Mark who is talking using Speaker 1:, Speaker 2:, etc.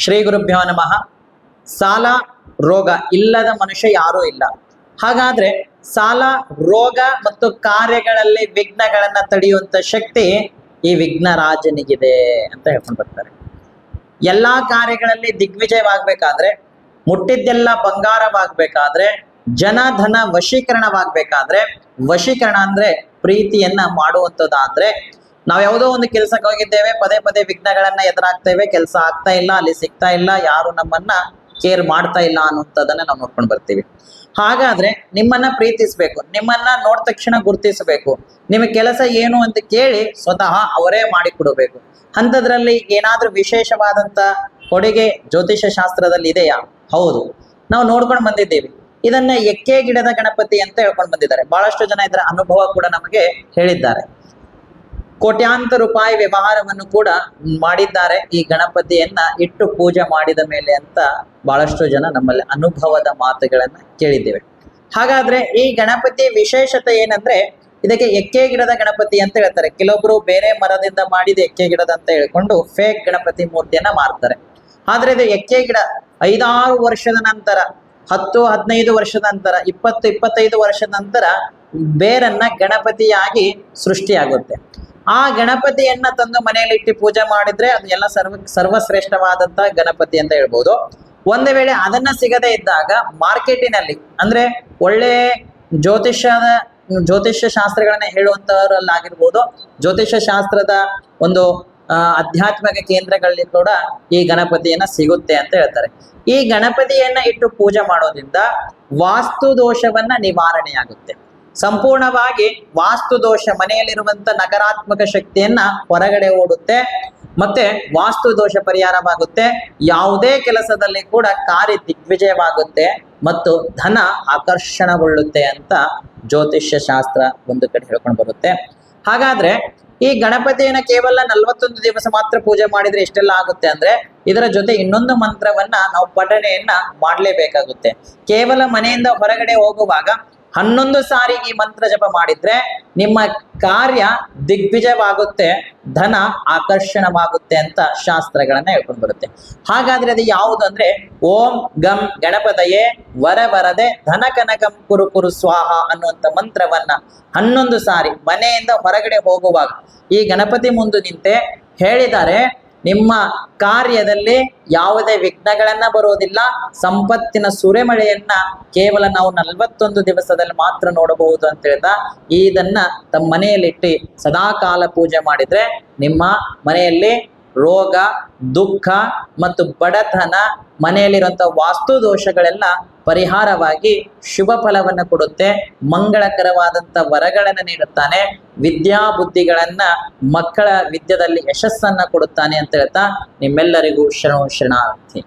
Speaker 1: ಶ್ರೀ ಗುರುಭ್ಯೋ ನಮಃ. ಸಾಲ, ರೋಗ ಇಲ್ಲದ ಮನುಷ್ಯ ಯಾರೂ ಇಲ್ಲ. ಹಾಗಾದ್ರೆ ಸಾಲ, ರೋಗ ಮತ್ತು ಕಾರ್ಯಗಳಲ್ಲಿ ವಿಘ್ನಗಳನ್ನ ತಡೆಯುವಂತ ಶಕ್ತಿ ಈ ವಿಘ್ನ ರಾಜನಿಗಿದೆ ಅಂತ ಹೇಳ್ಕೊಂಡು ಬರ್ತಾರೆ. ಎಲ್ಲಾ ಕಾರ್ಯಗಳಲ್ಲಿ ದಿಗ್ವಿಜಯವಾಗ್ಬೇಕಾದ್ರೆ, ಮುಟ್ಟಿದ್ದೆಲ್ಲ ಬಂಗಾರವಾಗ್ಬೇಕಾದ್ರೆ, ಜನ ಧನ ವಶೀಕರಣವಾಗ್ಬೇಕಾದ್ರೆ, ವಶೀಕರಣ ಅಂದ್ರೆ ಪ್ರೀತಿಯನ್ನ ಮಾಡುವಂಥದ್ದಾದ್ರೆ ನಾವ್ ಯಾವುದೋ ಒಂದು ಕೆಲಸಕ್ಕೆ ಹೋಗಿದ್ದೇವೆ, ಪದೇ ಪದೇ ವಿಘ್ನಗಳನ್ನ ಎದುರಾಗ್ತೇವೆ, ಕೆಲಸ ಆಗ್ತಾ ಇಲ್ಲ, ಅಲ್ಲಿ ಸಿಗ್ತಾ ಇಲ್ಲ, ಯಾರು ನಮ್ಮನ್ನ ಕೇರ್ ಮಾಡ್ತಾ ಇಲ್ಲ ಅನ್ನುವಂಥದ್ದನ್ನ ನಾವು ನೋಡ್ಕೊಂಡು ಬರ್ತೀವಿ. ಹಾಗಾದ್ರೆ ನಿಮ್ಮನ್ನ ಪ್ರೀತಿಸ್ಬೇಕು, ನಿಮ್ಮನ್ನ ನೋಡ್ ತಕ್ಷಣ ಗುರುತಿಸಬೇಕು. ನಿಮ್ಮ ಕೆಲಸ ಏನು ಅಂತ ಕೇಳಿ ಸ್ವತಃ ಅವರೇ ಮಾಡಿ ಕೊಡಬೇಕು ಅಂಥದ್ರಲ್ಲಿ ಏನಾದ್ರೂ ವಿಶೇಷವಾದಂತ ಕೊಡುಗೆ ಜ್ಯೋತಿಷ ಶಾಸ್ತ್ರದಲ್ಲಿ ಇದೆಯಾ? ಹೌದು. ನಾವು ನೋಡ್ಕೊಂಡು ಬಂದಿದ್ದೀವಿ. ಇದನ್ನ ಎಕ್ಕೆ ಗಿಡದ ಗಣಪತಿ ಅಂತ ಹೇಳ್ಕೊಂಡು ಬಂದಿದ್ದಾರೆ. ಬಹಳಷ್ಟು ಜನ ಇದರ ಅನುಭವ ಕೂಡ ನಮಗೆ ಹೇಳಿದ್ದಾರೆ. ಕೋಟ್ಯಾಂತರ ರೂಪಾಯಿ ವ್ಯವಹಾರವನ್ನು ಕೂಡ ಮಾಡಿದ್ದಾರೆ ಈ ಗಣಪತಿಯನ್ನ ಇಟ್ಟು ಪೂಜೆ ಮಾಡಿದ ಮೇಲೆ ಅಂತ ಬಹಳಷ್ಟು ಜನ ನಮ್ಮಲ್ಲಿ ಅನುಭವದ ಮಾತುಗಳನ್ನ ಕೇಳಿದ್ದೇವೆ. ಹಾಗಾದ್ರೆ ಈ ಗಣಪತಿ ವಿಶೇಷತೆ ಏನಂದ್ರೆ ಇದಕ್ಕೆ ಎಕ್ಕೆ ಗಿಡದ ಗಣಪತಿ ಅಂತ ಹೇಳ್ತಾರೆ. ಕೆಲವೊಬ್ರು ಬೇರೆ ಮರದಿಂದ ಮಾಡಿದ ಎಕ್ಕೆ ಗಿಡದ ಅಂತ ಹೇಳ್ಕೊಂಡು ಫೇಕ್ ಗಣಪತಿ ಮೂರ್ತಿಯನ್ನ ಮಾರ್ತಾರೆ. ಆದ್ರೆ ಇದು ಎಕ್ಕೆ ಗಿಡ ಐದಾರು ವರ್ಷದ ನಂತರ, ಹತ್ತು, ಹದಿನೈದು ವರ್ಷದ ನಂತರ, ಇಪ್ಪತ್ತು, ಇಪ್ಪತ್ತೈದು ವರ್ಷದ ನಂತರ ಬೇರನ್ನ ಗಣಪತಿಯಾಗಿ ಸೃಷ್ಟಿಯಾಗುತ್ತೆ. ಆ ಗಣಪತಿಯನ್ನ ತಂದು ಮನೆಯಲ್ಲಿ ಇಟ್ಟು ಪೂಜೆ ಮಾಡಿದ್ರೆ ಅದು ಎಲ್ಲ ಸರ್ವ ಸರ್ವಶ್ರೇಷ್ಠವಾದಂತಹ ಗಣಪತಿ ಅಂತ ಹೇಳ್ಬೋದು. ಒಂದು ವೇಳೆ ಅದನ್ನ ಸಿಗದೇ ಇದ್ದಾಗ ಮಾರ್ಕೆಟಿನಲ್ಲಿ, ಅಂದ್ರೆ ಒಳ್ಳೆ ಜ್ಯೋತಿಷ್ಯದ, ಜ್ಯೋತಿಷ್ಯ ಶಾಸ್ತ್ರಗಳನ್ನ ಹೇಳುವಂತವರಲ್ಲಾಗಿರ್ಬೋದು, ಜ್ಯೋತಿಷ್ಯ ಶಾಸ್ತ್ರದ ಒಂದು ಆಧ್ಯಾತ್ಮಿಕ ಕೇಂದ್ರಗಳಲ್ಲಿ ಕೂಡ ಈ ಗಣಪತಿಯನ್ನ ಸಿಗುತ್ತೆ ಅಂತ ಹೇಳ್ತಾರೆ. ಈ ಗಣಪತಿಯನ್ನ ಇಟ್ಟು ಪೂಜೆ ಮಾಡೋದ್ರಿಂದ ವಾಸ್ತು ದೋಷವನ್ನ ನಿವಾರಣೆಯಾಗುತ್ತೆ. ಸಂಪೂರ್ಣವಾಗಿ ವಾಸ್ತು ದೋಷ ಮನೆಯಲ್ಲಿರುವಂತ ನಕಾರಾತ್ಮಕ ಶಕ್ತಿಯನ್ನ ಹೊರಗಡೆ ಓಡುತ್ತೆ. ಮತ್ತೆ ವಾಸ್ತು ದೋಷ ಪರಿಹಾರವಾಗುತ್ತೆ. ಯಾವುದೇ ಕೆಲಸದಲ್ಲಿ ಕೂಡ ಕಾರ್ಯ ದಿಗ್ವಿಜಯವಾಗುತ್ತೆ ಮತ್ತು ಧನ ಆಕರ್ಷಣಗೊಳ್ಳುತ್ತೆ ಅಂತ ಜ್ಯೋತಿಷ್ಯ ಶಾಸ್ತ್ರ ಒಂದು ಕಡೆ ಹೇಳ್ಕೊಂಡು ಬರುತ್ತೆ. ಹಾಗಾದ್ರೆ ಈ ಗಣಪತಿಯನ್ನ ಕೇವಲ ನಲ್ವತ್ತೊಂದು ದಿವಸ ಮಾತ್ರ ಪೂಜೆ ಮಾಡಿದ್ರೆ ಎಷ್ಟೆಲ್ಲ ಆಗುತ್ತೆ ಅಂದ್ರೆ ಇದರ ಜೊತೆ ಇನ್ನೊಂದು ಮಂತ್ರವನ್ನ ನಾವು ಪಠಣೆಯನ್ನ ಮಾಡಲೇಬೇಕಾಗುತ್ತೆ. ಕೇವಲ ಮನೆಯಿಂದ ಹೊರಗಡೆ ಹೋಗುವಾಗ ಹನ್ನೊಂದು ಸಾರಿ ಈ ಮಂತ್ರ ಜಪ ಮಾಡಿದ್ರೆ ನಿಮ್ಮ ಕಾರ್ಯ ದಿಗ್ವಿಜಯವಾಗುತ್ತೆ, ಧನ ಆಕರ್ಷಣವಾಗುತ್ತೆ ಅಂತ ಶಾಸ್ತ್ರಗಳನ್ನ ಹೇಳ್ಕೊಂಡು ಬರುತ್ತೆ. ಹಾಗಾದ್ರೆ ಅದು ಯಾವುದು ಅಂದ್ರೆ ಓಂ ಗಂ ಗಣಪತಯೇ ವರ ವರದೆ ಧನ ಕನಕಂ ಕುರು ಕುರು ಸ್ವಾಹ ಅನ್ನುವಂಥ ಮಂತ್ರವನ್ನ ಹನ್ನೊಂದು ಸಾರಿ ಮನೆಯಿಂದ ಹೊರಗಡೆ ಹೋಗುವಾಗ ಈ ಗಣಪತಿ ಮುಂದೆ ನಿಂತೆ ಹೇಳಿದ್ದಾರೆ ನಿಮ್ಮ ಕಾರ್ಯದಲ್ಲಿ ಯಾವುದೇ ವಿಘ್ನಗಳನ್ನ ಬರೋದಿಲ್ಲ ಸಂಪತ್ತಿನ ಸುರೆಮಳೆಯನ್ನ ಕೇವಲ ನಾವು ನಲವತ್ತೊಂದು ದಿವಸದಲ್ಲಿ ಮಾತ್ರ ನೋಡಬಹುದು ಅಂತ ಹೇಳ್ತಾ ಇದನ್ನ ತಮ್ಮ ಮನೆಯಲ್ಲಿಟ್ಟು ಸದಾಕಾಲ ಪೂಜೆ ಮಾಡಿದ್ರೆ ನಿಮ್ಮ ಮನೆಯಲ್ಲಿ ರೋಗ, ದುಃಖ ಮತ್ತು ಬಡತನ ಮನೆಯಲ್ಲಿರುವಂತಹ ವಾಸ್ತು ದೋಷಗಳೆಲ್ಲ ಪರಿಹಾರವಾಗಿ ಶುಭ ಫಲವನ್ನು ಕೊಡುತ್ತೆ ಮಂಗಳಕರವಾದಂತ ವರಗಳನ್ನು ನೀಡುತ್ತಾನೆ, ವಿದ್ಯಾ ಬುದ್ಧಿಗಳನ್ನ ಮಕ್ಕಳ ವಿದ್ಯದಲ್ಲಿ ಯಶಸ್ಸನ್ನ ಕೊಡುತ್ತಾನೆ ಅಂತ ಹೇಳ್ತಾ ನಿಮ್ಮೆಲ್ಲರಿಗೂ ಶರಣು ಶರಣಾರ್ಥಿ.